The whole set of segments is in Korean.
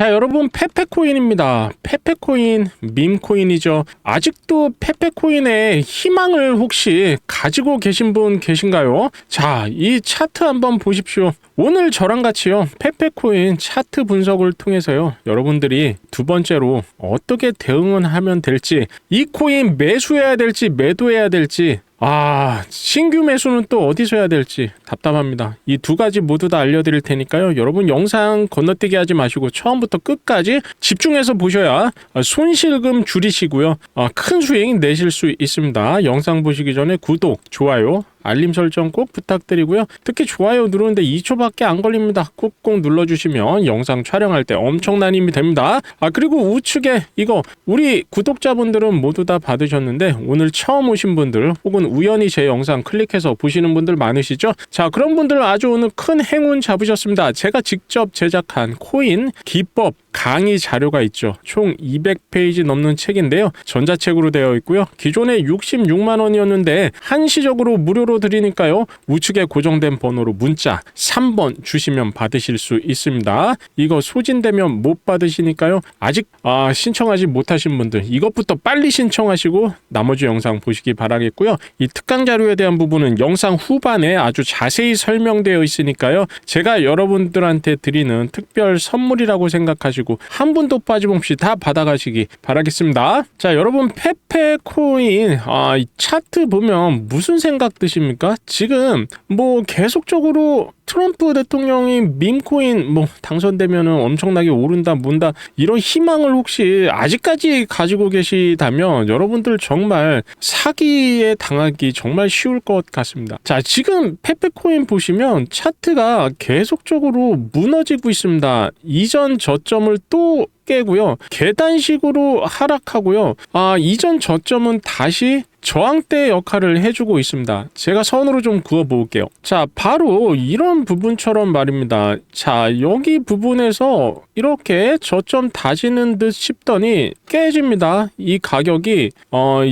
자, 여러분, 페페코인입니다. 페페코인, 밈코인이죠. 아직도 페페코인의 희망을 혹시 가지고 계신 분 계신가요? 자, 이 차트 한번 보십시오. 오늘 저랑 같이요, 페페코인 차트 분석을 통해서요, 여러분들이 두 번째로 어떻게 대응을 하면 될지, 이 코인 매수해야 될지, 매도해야 될지, 아, 신규 매수는 또 어디서 해야 될지 답답합니다. 이 두 가지 모두 다 알려드릴 테니까요. 여러분 영상 건너뛰기 하지 마시고 처음부터 끝까지 집중해서 보셔야 손실금 줄이시고요. 아, 큰 수익 내실 수 있습니다. 영상 보시기 전에 구독, 좋아요, 알림 설정 꼭 부탁드리고요. 특히 좋아요 누르는데 2초밖에 안 걸립니다. 꾹꾹 눌러주시면 영상 촬영할 때 엄청난 힘이 됩니다. 아 그리고 우측에 이거 우리 구독자분들은 모두 다 받으셨는데 오늘 처음 오신 분들 혹은 우연히 제 영상 클릭해서 보시는 분들 많으시죠? 자 그런 분들 아주 오늘 큰 행운 잡으셨습니다. 제가 직접 제작한 코인 기법 강의 자료가 있죠. 총 200페이지 넘는 책인데요. 전자책으로 되어 있고요. 기존에 66만 원이었는데 한시적으로 무료로 드리니까요. 우측에 고정된 번호로 문자 3번 주시면 받으실 수 있습니다. 이거 소진되면 못 받으시니까요. 아직 아, 신청하지 못하신 분들 이것부터 빨리 신청하시고 나머지 영상 보시기 바라겠고요. 이 특강 자료에 대한 부분은 영상 후반에 아주 자세히 설명되어 있으니까요. 제가 여러분들한테 드리는 특별 선물이라고 생각하시고 한 분도 빠짐없이 다 받아가시기 바라겠습니다. 자, 여러분 페페 코인 아, 이 차트 보면 무슨 생각 드십니까? 지금 뭐 계속적으로 트럼프 대통령이 밈코인 뭐 당선되면은 엄청나게 오른다 문다 이런 희망을 혹시 아직까지 가지고 계시다면 여러분들 정말 사기에 당하기 정말 쉬울 것 같습니다. 자 지금 페페코인 보시면 차트가 계속적으로 무너지고 있습니다. 이전 저점을 또 깨고요. 계단식으로 하락하고요. 아, 이전 저점은 다시 저항대 역할을 해주고 있습니다. 제가 선으로 좀 그어 볼게요. 자, 바로 이런 부분처럼 말입니다. 자, 여기 부분에서 이렇게 저점 다지는 듯 싶더니 깨집니다. 이 가격이 어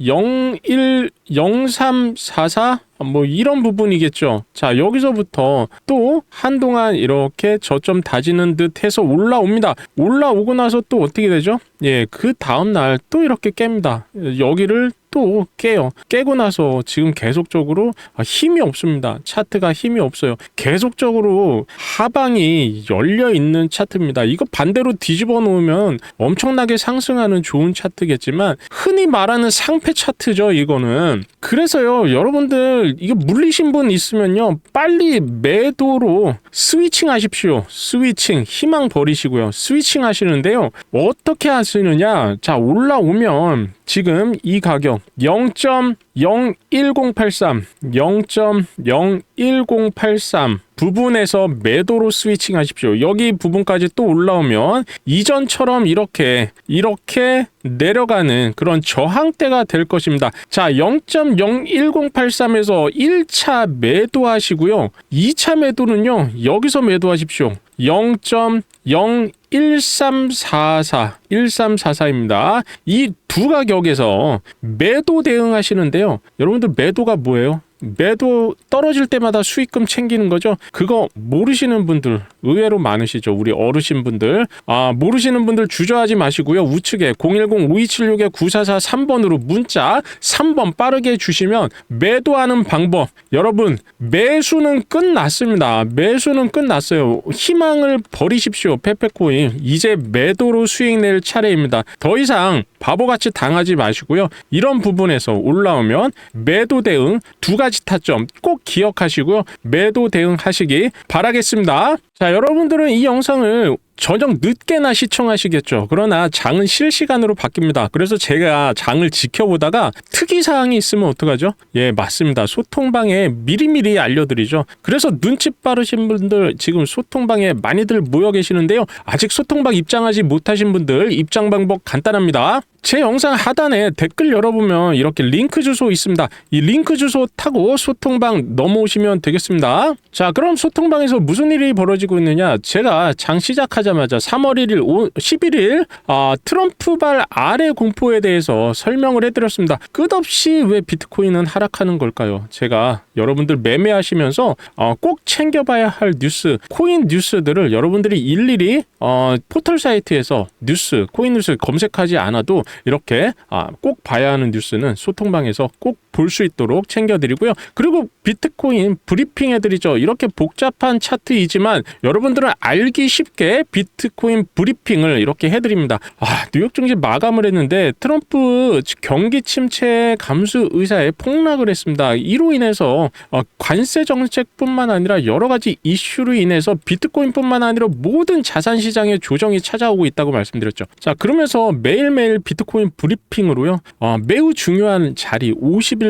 0.010344 뭐 이런 부분이겠죠. 자, 여기서부터 또 한동안 이렇게 저점 다지는 듯 해서 올라옵니다. 올라오고 나서 또 어떻게 되죠? 예, 그 다음날 또 이렇게 깹니다. 여기를 또 깨요. 깨고 나서 지금 계속적으로 아, 힘이 없습니다. 차트가 힘이 없어요. 계속적으로 하방이 열려 있는 차트입니다. 이거 반대로 뒤집어 놓으면 엄청나게 상승하는 좋은 차트겠지만 흔히 말하는 상패 차트죠. 이거는 그래서요. 여러분들 이거 물리신 분 있으면요. 빨리 매도로 스위칭 하십시오. 스위칭 희망 버리시고요. 스위칭 하시는데요. 어떻게 하시느냐? 자 올라오면 지금 이 가격 0.01083, 0.01083 부분에서 매도로 스위칭 하십시오. 여기 부분까지 또 올라오면 이전처럼 이렇게 이렇게 내려가는 그런 저항대가 될 것입니다. 자, 0.01083에서 1차 매도하시고요. 2차 매도는요. 여기서 매도하십시오. 0.01344 1344입니다. 이 두 가격에서 매도 대응하시는데요. 여러분들 매도가 뭐예요? 매도 떨어질 때마다 수익금 챙기는 거죠. 그거 모르시는 분들 의외로 많으시죠. 우리 어르신 분들. 아, 모르시는 분들 주저하지 마시고요. 우측에 010-5276-9443 3번으로 문자 3번 빠르게 주시면 매도하는 방법. 여러분, 매수는 끝났습니다. 매수는 끝났어요. 희망을 버리십시오. 페페코인. 이제 매도로 수익 낼 차례입니다. 더 이상 바보같이 당하지 마시고요. 이런 부분에서 올라오면 매도 대응 두 가지 타점 꼭 기억하시고요. 매도 대응하시기 바라겠습니다. 자, 여러분들은 이 영상을 저녁 늦게나 시청하시겠죠. 그러나 장은 실시간으로 바뀝니다. 그래서 제가 장을 지켜보다가 특이 사항이 있으면 어떡하죠? 예, 맞습니다. 소통방에 미리미리 알려드리죠. 그래서 눈치 빠르신 분들 지금 소통방에 많이들 모여 계시는데요. 아직 소통방 입장하지 못하신 분들 입장 방법 간단합니다. 제 영상 하단에 댓글 열어보면 이렇게 링크 주소 있습니다. 이 링크 주소 타고 소통방 넘어오시면 되겠습니다. 자, 그럼 소통방에서 무슨 일이 벌어지고 있느냐? 제가 장 시작하자마자 3월 1일, 5, 11일 아, 트럼프발 아래 공포에 대해서 설명을 해드렸습니다. 끝없이 왜 비트코인은 하락하는 걸까요? 제가 여러분들 매매하시면서 어, 꼭 챙겨봐야 할 뉴스, 코인 뉴스들을 여러분들이 일일이 어, 포털 사이트에서 뉴스, 코인 뉴스 검색하지 않아도 이렇게 아, 꼭 봐야 하는 뉴스는 소통방에서 꼭 볼 수 있도록 챙겨드리고요. 그리고 비트코인 브리핑 해드리죠. 이렇게 복잡한 차트이지만 여러분들은 알기 쉽게 비트코인 브리핑을 이렇게 해드립니다. 아, 뉴욕 증시 마감을 했는데 트럼프 경기 침체 감수 의사에 폭락을 했습니다. 이로 인해서 어, 관세 정책뿐만 아니라 여러 가지 이슈로 인해서 비트코인뿐만 아니라 모든 자산 시장에 조정이 찾아오고 있다고 말씀드렸죠. 자, 그러면서 매일매일 비트코인 브리핑으로요. 어, 매우 중요한 자리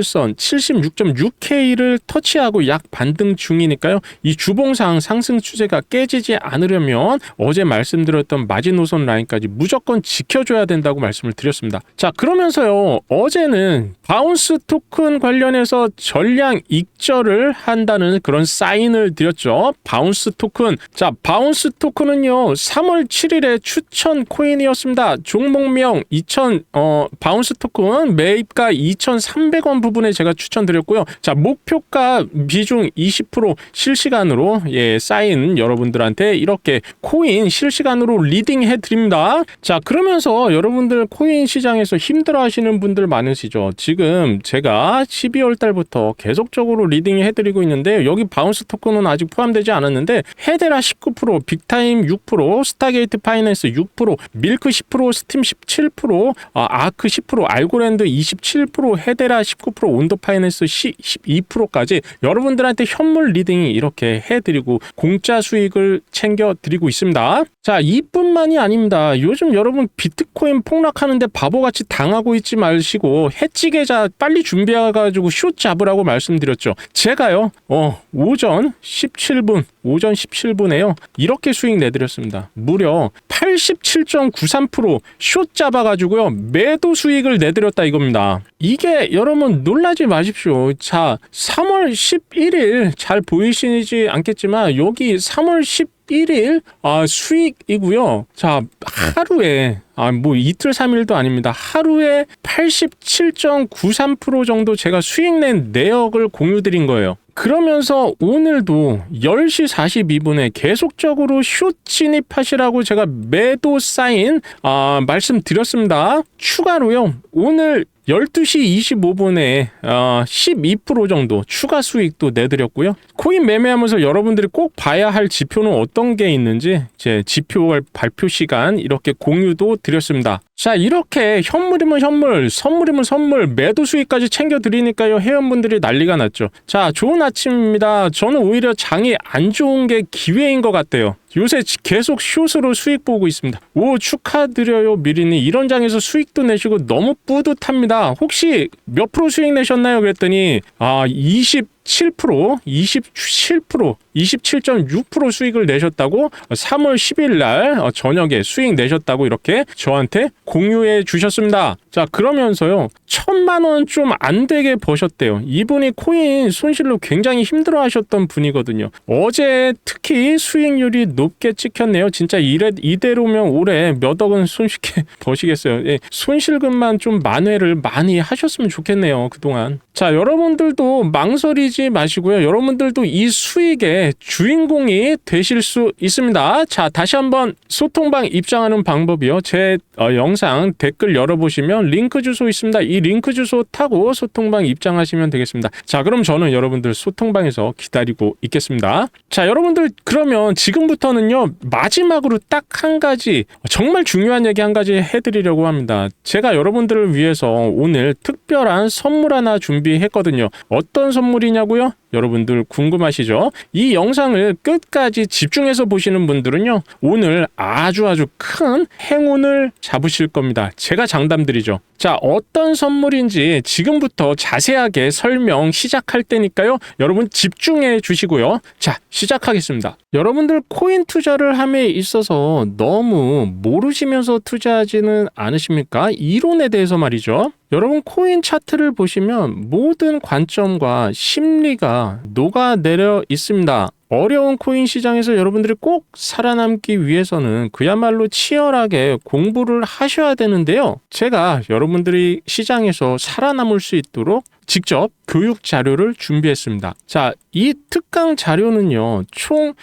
51선 76.6K를 터치하고 약 반등 중이니까요. 이 주봉상 상승 추세가 깨지지 않으려면 어제 말씀드렸던 마지노선 라인까지 무조건 지켜줘야 된다고 말씀을 드렸습니다. 자, 그러면서요. 어제는 바운스 토큰 관련해서 전량 익절을 한다는 그런 사인을 드렸죠. 바운스 토큰. 자, 바운스 토큰은요. 3월 7일에 추천 코인이었습니다. 종목명 2000 어, 바운스 토큰 매입가 2,300원 부분에 제가 추천드렸고요. 자, 목표가 비중 20% 실시간으로 예, 사인 여러분들한테 이렇게 코인 실시간으로 리딩 해 드립니다. 자, 그러면서 여러분들 코인 시장에서 힘들어 하시는 분들 많으시죠. 지금 제가 12월 달부터 계속적으로 리딩 해 드리고 있는데 여기 바운스 토큰은 아직 포함되지 않았는데 헤데라 19%, 빅타임 6%, 스타게이트 파이낸스 6%, 밀크 10%, 스팀 17%, 아, 아크 10%, 알고랜드 27%, 헤데라 19%, 온도 파이낸스 12%까지 여러분들한테 현물 리딩이 이렇게 해드리고 공짜 수익을 챙겨드리고 있습니다. 자, 이뿐만이 아닙니다. 요즘 여러분 비트코인 폭락하는데 바보같이 당하고 있지 마시고 해지 계좌 빨리 준비해가지고 숏 잡으라고 말씀드렸죠. 제가요, 어, 오전 17분, 오전 17분에요. 이렇게 수익 내드렸습니다. 무려 87.93%숏 잡아가지고요. 매도 수익을 내드렸다 이겁니다. 이게 여러분 놀라지 마십시오. 자, 3월 11일 잘 보이시지 않겠지만 여기 3월 11일 아, 수익이고요. 자, 하루에 아, 뭐 이틀 3일도 아닙니다. 하루에 87.93% 정도 제가 수익 낸 내역을 공유 드린 거예요. 그러면서 오늘도 10시 42분에 계속적으로 숏 진입하시라고 제가 매도 사인 아, 말씀드렸습니다. 추가로요. 오늘 12시 25분에 어, 12% 정도 추가 수익도 내드렸고요. 코인 매매하면서 여러분들이 꼭 봐야 할 지표는 어떤 게 있는지 제 지표 발표 시간 이렇게 공유도 드렸습니다. 자 이렇게 현물이면 현물, 선물이면 선물, 매도 수익까지 챙겨드리니까요 회원분들이 난리가 났죠. 자 좋은 아침입니다. 저는 오히려 장이 안 좋은 게 기회인 것 같아요. 요새 계속 숏으로 수익 보고 있습니다. 오 축하드려요 미리니 이런 장에서 수익도 내시고 너무 뿌듯합니다. 혹시 몇 프로 수익 내셨나요? 그랬더니 아 20. 7%, 27%, 27.6% 수익을 내셨다고 3월 10일 날 어, 저녁에 수익 내셨다고 이렇게 저한테 공유해 주셨습니다. 자, 그러면서요. 천만 원 좀 안 되게 버셨대요. 이분이 코인 손실로 굉장히 힘들어 하셨던 분이거든요. 어제 특히 수익률이 높게 찍혔네요. 진짜 이래, 이대로면 올해 몇 억은 손쉽게 버시겠어요. 예, 손실금만 좀 만회를 많이 하셨으면 좋겠네요. 그동안. 자, 여러분들도 망설이지 마시고요. 여러분들도 이 수익 의 주인공이 되실 수 있습니다. 자, 다시 한번 소통방 입장하는 방법이요. 제 어, 영상 댓글 열어보시면 링크 주소 있습니다. 이 링크 주소 타고 소통방 입장하시면 되겠습니다. 자, 그럼 저는 여러분들 소통방에서 기다리고 있겠습니다. 자, 여러분들 그러면 지금부터는요. 마지막으로 딱 한 가지 정말 중요한 얘기 한 가지 해드리려고 합니다. 제가 여러분들을 위해서 오늘 특별한 선물 하나 준비했거든요. 어떤 선물이냐고요? 여러분들 궁금하시죠? 이 영상을 끝까지 집중해서 보시는 분들은요, 오늘 아주 아주 큰 행운을 잡으실 겁니다. 제가 장담드리죠. 자, 어떤 선물인지 지금부터 자세하게 설명 시작할 때니까요. 여러분 집중해 주시고요. 자, 시작하겠습니다. 여러분들 코인 투자를 함에 있어서 너무 모르시면서 투자하지는 않으십니까? 이론에 대해서 말이죠. 여러분 코인 차트를 보시면 모든 관점과 심리가 녹아내려 있습니다. 어려운 코인 시장에서 여러분들이 꼭 살아남기 위해서는 그야말로 치열하게 공부를 하셔야 되는데요. 제가 여러분들이 시장에서 살아남을 수 있도록 직접 교육 자료를 준비했습니다. 자, 이 특강 자료는요, 총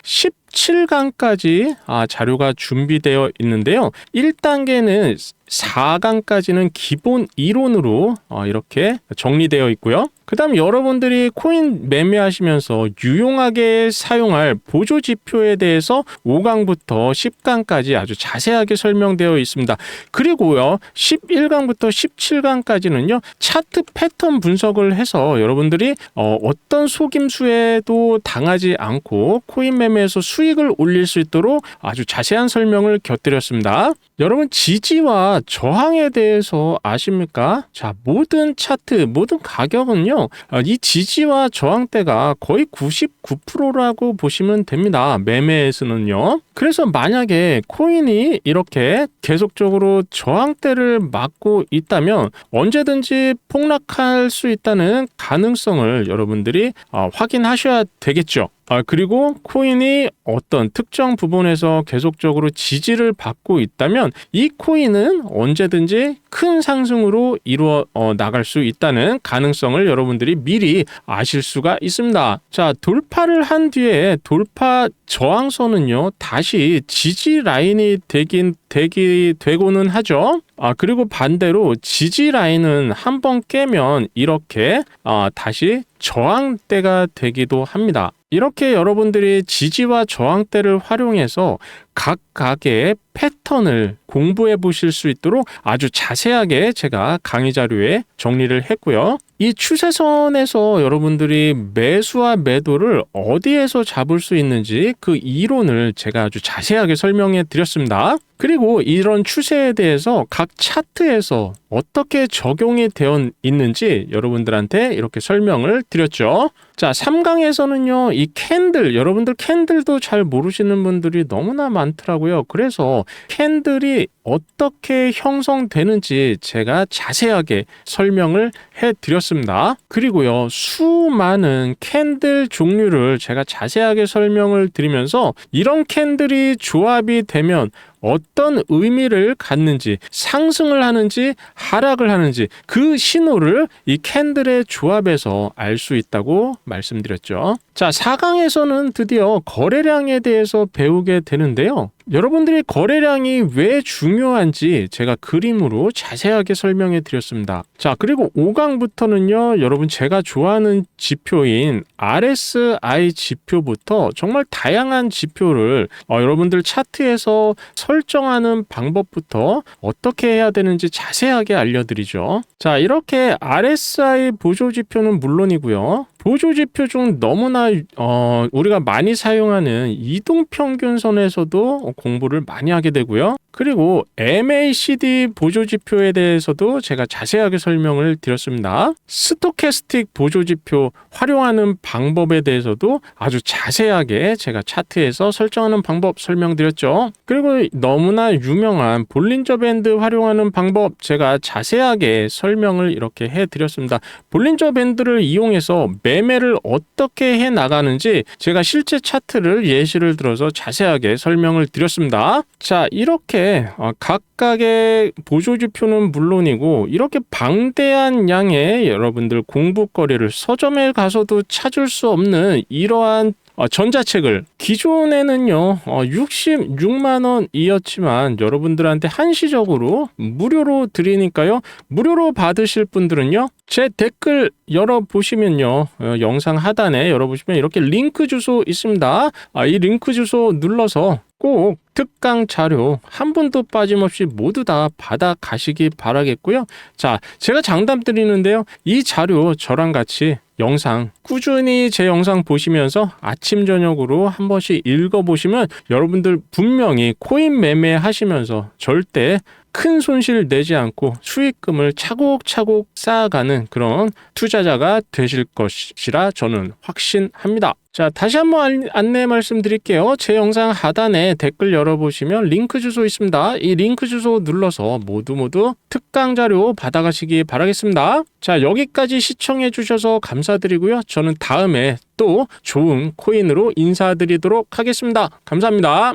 17강까지 아, 자료가 준비되어 있는데요. 1단계는 4강까지는 기본 이론으로 어, 이렇게 정리되어 있고요. 그 다음 여러분들이 코인 매매하시면서 유용하게 사용할 보조 지표에 대해서 5강부터 10강까지 아주 자세하게 설명되어 있습니다. 그리고요, 11강부터 17강까지는요, 차트 패턴 분석을 해서 여러분들이 어, 어떤 속임수에도 당하지 않고 코인 매매에서 수익을 올릴 수 있도록 아주 자세한 설명을 곁들였습니다. 여러분 지지와 저항에 대해서 아십니까? 자, 모든 차트, 모든 가격은요. 어, 이 지지와 저항대가 거의 99%라고 보시면 됩니다. 매매에서는요. 그래서 만약에 코인이 이렇게 계속적으로 저항대를 맞고 있다면 언제든지 폭락할 수 있다는 가능성을 여러분들이 어, 확인하셔야 되겠죠. 아, 그리고 코인이 어떤 특정 부분에서 계속적으로 지지를 받고 있다면 이 코인은 언제든지 큰 상승으로 이루어 어, 나갈 수 있다는 가능성을 여러분들이 미리 아실 수가 있습니다. 자, 돌파를 한 뒤에 돌파 저항선은요, 다시 지지 라인이 되긴 되기 되고는 하죠. 아, 그리고 반대로 지지 라인은 한 번 깨면 이렇게 아, 다시 저항대가 되기도 합니다. 이렇게 여러분들이 지지와 저항대를 활용해서 각각의 패턴을 공부해 보실 수 있도록 아주 자세하게 제가 강의 자료에 정리를 했고요. 이 추세선에서 여러분들이 매수와 매도를 어디에서 잡을 수 있는지 그 이론을 제가 아주 자세하게 설명해 드렸습니다. 그리고 이런 추세에 대해서 각 차트에서 어떻게 적용이 되어 있는지 여러분들한테 이렇게 설명을 드렸죠. 자, 3강에서는요, 이 캔들, 여러분들 캔들도 잘 모르시는 분들이 너무나 많더라고요. 그래서 캔들이 어떻게 형성되는지 제가 자세하게 설명을 해 드렸습니다. 그리고요, 수많은 캔들 종류를 제가 자세하게 설명을 드리면서 이런 캔들이 조합이 되면 어떤 의미를 갖는지 상승을 하는지 하락을 하는지 그 신호를 이 캔들의 조합에서 알 수 있다고 말씀드렸죠. 자, 4강에서는 드디어 거래량에 대해서 배우게 되는데요. 여러분들이 거래량이 왜 중요한지 제가 그림으로 자세하게 설명해 드렸습니다. 자, 그리고 5강부터는요, 여러분 제가 좋아하는 지표인 RSI 지표부터 정말 다양한 지표를 어, 여러분들 차트에서 설정하는 방법부터 어떻게 해야 되는지 자세하게 알려드리죠. 자, 이렇게 RSI 보조 지표는 물론이고요. 보조 지표 중 너무나 어, 우리가 많이 사용하는 이동 평균선에서도 공부를 많이 하게 되고요. 그리고 MACD 보조 지표에 대해서도 제가 자세하게 설명을 드렸습니다. 스토캐스틱 보조 지표 활용하는 방법에 대해서도 아주 자세하게 제가 차트에서 설정하는 방법 설명드렸죠. 그리고 너무나 유명한 볼린저 밴드 활용하는 방법 제가 자세하게 설명을 이렇게 해 드렸습니다. 볼린저 밴드를 이용해서 매 매를 어떻게 해 나가는지 제가 실제 차트를 예시를 들어서 자세하게 설명을 드렸습니다. 자, 이렇게 어, 각각의 보조지표는 물론이고 이렇게 방대한 양의 여러분들 공부거리를 서점에 가서도 찾을 수 없는 이러한 어, 전자책을 기존에는요 어, 66만 원이었지만 여러분들한테 한시적으로 무료로 드리니까요 무료로 받으실 분들은요 제 댓글 열어 보시면요 어, 영상 하단에 열어 보시면 이렇게 링크 주소 있습니다 아, 이 링크 주소 눌러서 꼭 특강 자료 한 분도 빠짐없이 모두 다 받아 가시기 바라겠고요. 자, 제가 장담 드리는데요. 이 자료 저랑 같이 영상 꾸준히 제 영상 보시면서 아침 저녁으로 한 번씩 읽어 보시면 여러분들 분명히 코인 매매 하시면서 절대 큰 손실 내지 않고 수익금을 차곡차곡 쌓아가는 그런 투자자가 되실 것이라 저는 확신합니다. 자, 다시 한번 안- 안내 말씀드릴게요. 제 영상 하단에 댓글 열어보시면 링크 주소 있습니다. 이 링크 주소 눌러서 모두 모두 특강 자료 받아가시기 바라겠습니다. 자, 여기까지 시청해주셔서 감사드리고요. 저는 다음에 또 좋은 코인으로 인사드리도록 하겠습니다. 감사합니다.